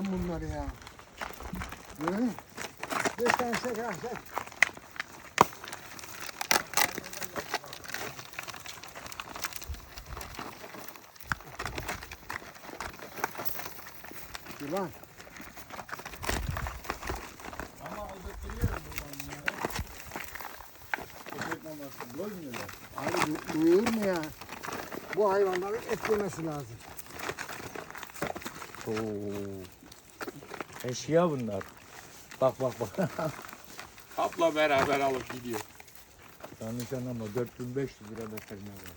ben bunları ya. Böyle mi? Beş tane ha çek. Yılan. Ama aldırtıyoruz buradan ya. Köpek maması doymuyorlar. Abi du- duyulur mu ya? Bu hayvanların et yemesi lazım. Oo. Eşya bunlar. Bak bak bak. Hapla beraber alıp gidiyor. Yanlış anlama 4500 lira veteriner var.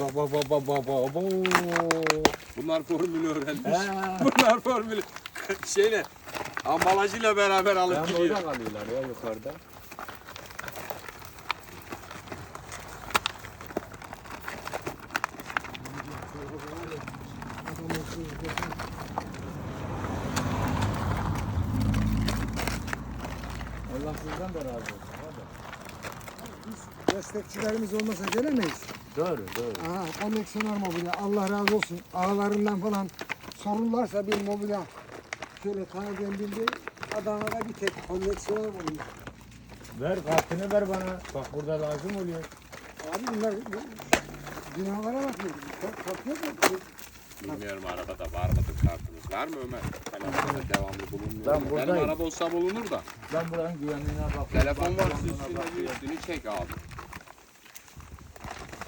Bak bak bak bak bak bak. Bunlar formülü öğrenmiş. He. Bunlar formülü. Şeyle ambalajıyla beraber alıp Ben gidiyor. burada kalıyorlar ya yukarıda. Allah sizden de razı olsun. Hadi. Biz destekçilerimiz olmasa gelemeyiz. Doğru doğru. Aha, konneksiyonel mobilya. Allah razı olsun. Ağlarından falan sorunlarsa bir mobilya şöyle tanıdığım bildiğim Adana'da bir tek konneksiyonel mobilya. Ver kartını ver bana. Bak burada lazım oluyor. Abi bunlar bu, binalara bakıyor. Yok mu? Bilmiyorum arabada var mıdır kartınız? Var mı Ömer? Telefonda devamlı bulunmuyor. Ben Benim buradayım. araba olsa bulunur da. Ben buranın güvenliğine bakıyorum. Telefon var Bak, üstünde bak, bir üstünü çek abi.